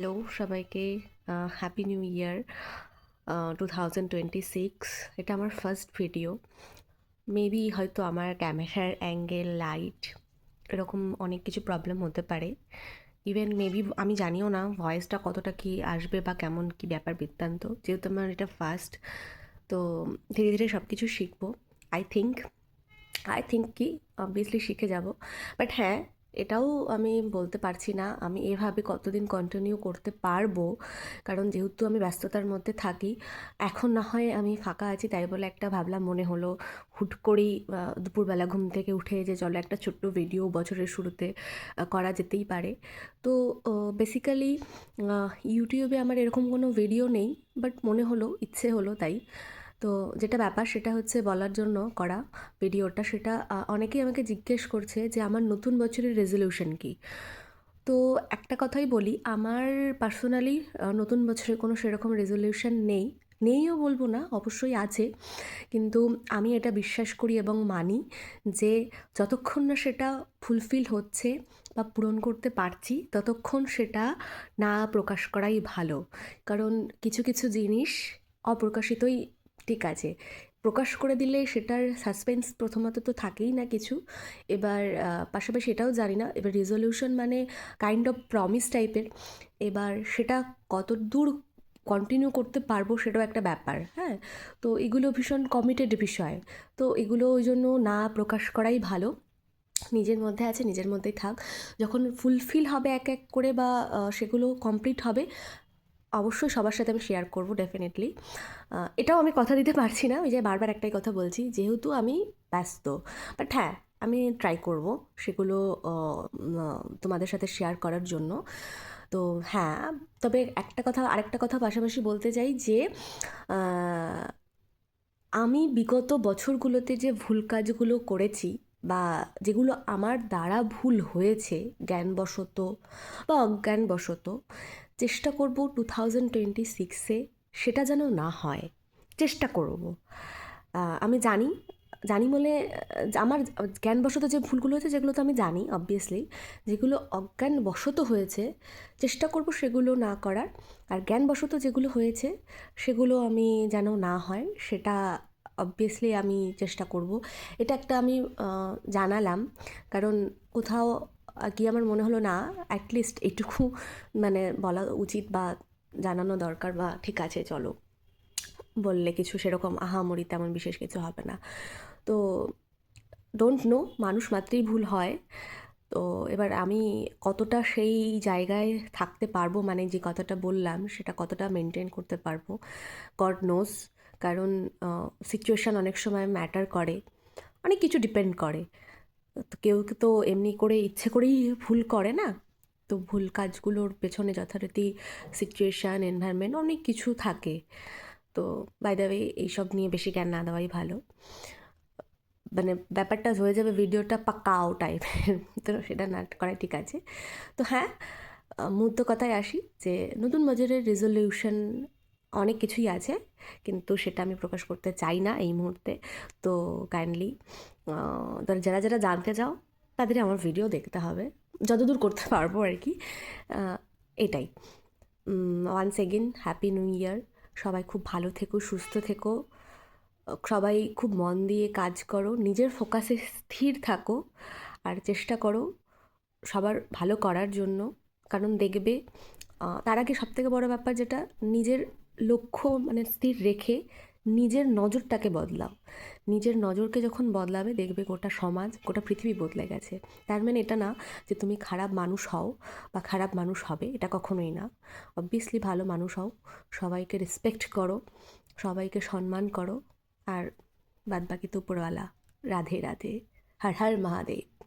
Hello সবাইকে happy new year two thousand twenty six এটা আমার ফার্স্ট ভিডিও মেবি হয়তো আমার ক্যামেরার অ্যাঙ্গেল লাইট এরকম অনেক কিছু প্রবলেম হতে পারে। ইভেন মেবি আমি জানিও না ভয়েসটা কতটা কি আসবে বা কেমন কি ব্যাপার বৃত্তান্ত। যেহেতু আমার এটা ফার্স্ট তো ধীরে ধীরে সব কিছু শিখব। আই থিঙ্ক আই থিঙ্ক কি অবভিয়াসলি শিখে যাব। বাট হ্যাঁ এটাও আমি বলতে পারছি না। আমি এভাবে কতদিন কন্টিনিউ করতে পারব? কারণ যেহেতু আমি ব্যস্ততার মধ্যে থাকি, এখন না হয় আমি ফাঁকা আছি তাই বলে একটা ভাবলাম মনে হলো হুট করেই দুপুরবেলা ঘুম থেকে উঠে যে চলো একটা ছোট্ট ভিডিও বছরের শুরুতে করা যেতেই পারে। তো বেসিক্যালি ইউটিউবে আমার এরকম কোনো ভিডিও নেই বাট মনে হলো, ইচ্ছে হলো তাই। তো যেটা ব্যাপার সেটা হচ্ছে বলার জন্য করা ভিডিওটা সেটা অনেকেই আমাকে জিজ্ঞেস করছে যে আমার নতুন বছরের রেজলিউশন কী? তো একটা কথাই বলি, আমার পার্সোনালি নতুন বছরে কোনো সেরকম রেজলিউশন নেই। নেইও বলব না, অবশ্যই আছে। কিন্তু আমি এটা বিশ্বাস করি এবং মানি যে যতক্ষণ না সেটা ফুলফিল হচ্ছে বা পূরণ করতে পারছি, ততক্ষণ সেটা না প্রকাশ করাই ভালো। কারণ কিছু কিছু জিনিস অপ্রকাশিতই ঠিক আছে। প্রকাশ করে দিলে সেটার সাসপেন্স প্রথমত তো থাকেই না কিছু। এবার পাশাপাশি এটাও জানি না। এবার রেজলিউশন মানে কাইন্ড অফ প্রমিস টাইপের এবার সেটা কত দূর কন্টিনিউ করতে পারব সেটাও একটা ব্যাপার হ্যাঁ? তো এগুলো ভীষণ কমিটেড বিষয়। তো এগুলো ওই জন্য না প্রকাশ করাই ভালো। নিজের মধ্যে আছে, নিজের মধ্যেই থাক। যখন ফুলফিল হবে এক এক করে বা সেগুলো কমপ্লিট হবে অবশ্যই সবার সাথে আমি শেয়ার করব ডেফিনেটলি এটাও আমি কথা দিতে পারছি না, ওই যে বারবার একটাই কথা বলছি, যেহেতু আমি ব্যস্ত। বাট হ্যাঁ আমি ট্রাই করব সেগুলো তোমাদের সাথে শেয়ার করার জন্য। তো হ্যাঁ তবে একটা কথা, আরেকটা কথা পাশাপাশি বলতে চাই যে আমি বিগত বছরগুলোতে যে ভুল কাজগুলো করেছি বা যেগুলো আমার দ্বারা ভুল হয়েছে, জ্ঞানবশত বা অজ্ঞানবশত, চেষ্টা করব টু থাউজেন্ড টোয়েন্টি সিক্সে সেটা যেন না হয়। চেষ্টা করব। আমি জানি জানি বলে, আমার জ্ঞানবশত যে ভুলগুলো হয়েছে যেগুলো তো আমি জানি অবভিয়াসলি যেগুলো অজ্ঞানবশত হয়েছে, চেষ্টা করব সেগুলো না করার। আর জ্ঞানবশত যেগুলো হয়েছে, সেগুলো আমি যেন না হয়, সেটা অবভিয়াসলি আমি চেষ্টা করব। এটা একটা আমি জানালাম। কারণ কোথাও গিয়ে আমার মনে হলো, না অ্যাটলিস্ট এটুকু মানে বলা উচিত বা জানানো দরকার বা ঠিক আছে, চলো। বললে কিছু সেরকম আহামরি তেমন বিশেষ কিছু হবে না। তো ডোন্ট নো মানুষ মাত্রই ভুল হয়। তো এবার আমি কতটা সেই জায়গায় থাকতে পারব মানে যে কথাটা বললাম, সেটা কতটা মেনটেন করতে পারব? গড নোস কারণ সিচুয়েশান অনেক সময় ম্যাটার করে। অনেক কিছু ডিপেন্ড করে। তো কেউ তো এমনি করে ইচ্ছে করেই ভুল করে না। তো ভুল কাজগুলোর পেছনে যথারীতি সিচুয়েশান এনভায়রনমেন্ট অনেক কিছু থাকে। তো বাই দ্য ওয়ে এইসব নিয়ে বেশি জ্ঞান না দেওয়াই ভালো। মানে ব্যাপারটা হয়ে যাবে ভিডিওটা পাকাও টাইপের তো সেটা না করাই ঠিক আছে। তো হ্যাঁ মূর্ত কথায় আসি যে নতুন বছরের রেজলিউশন অনেক কিছুই আছে, কিন্তু সেটা আমি প্রকাশ করতে চাই না এই মুহূর্তে। তো কাইন্ডলি যারা যারা জানতে চাও, তাদের আমার ভিডিও দেখতে হবে। যতদূর করতে পারব আর কি। এটাই। Once again happy new year সবাই খুব ভালো থেকো, সুস্থ থেকো। সবাই খুব মন দিয়ে কাজ করো, নিজের ফোকাসে স্থির থাকো আর চেষ্টা করো সবার ভালো করার জন্য। কারণ দেখবে তার আগে সবথেকে বড় ব্যাপার যেটা, নিজের লক্ষ্য মানে স্থির রেখে নিজের নজরটাকে বদলাও। নিজের নজরকে যখন বদলাবে, দেখবে গোটা সমাজ, গোটা পৃথিবী বদলে গেছে। তার মানে এটা না যে তুমি খারাপ মানুষ হও বা খারাপ মানুষ হবে, এটা কখনোই না। অবভিয়াসলি ভালো মানুষ হও, সবাইকে রেসপেক্ট করো, সবাইকে সম্মান করো, আর বাদ বাকি তো উপরওয়ালা, রাধে রাধে, হর হর মহাদেব।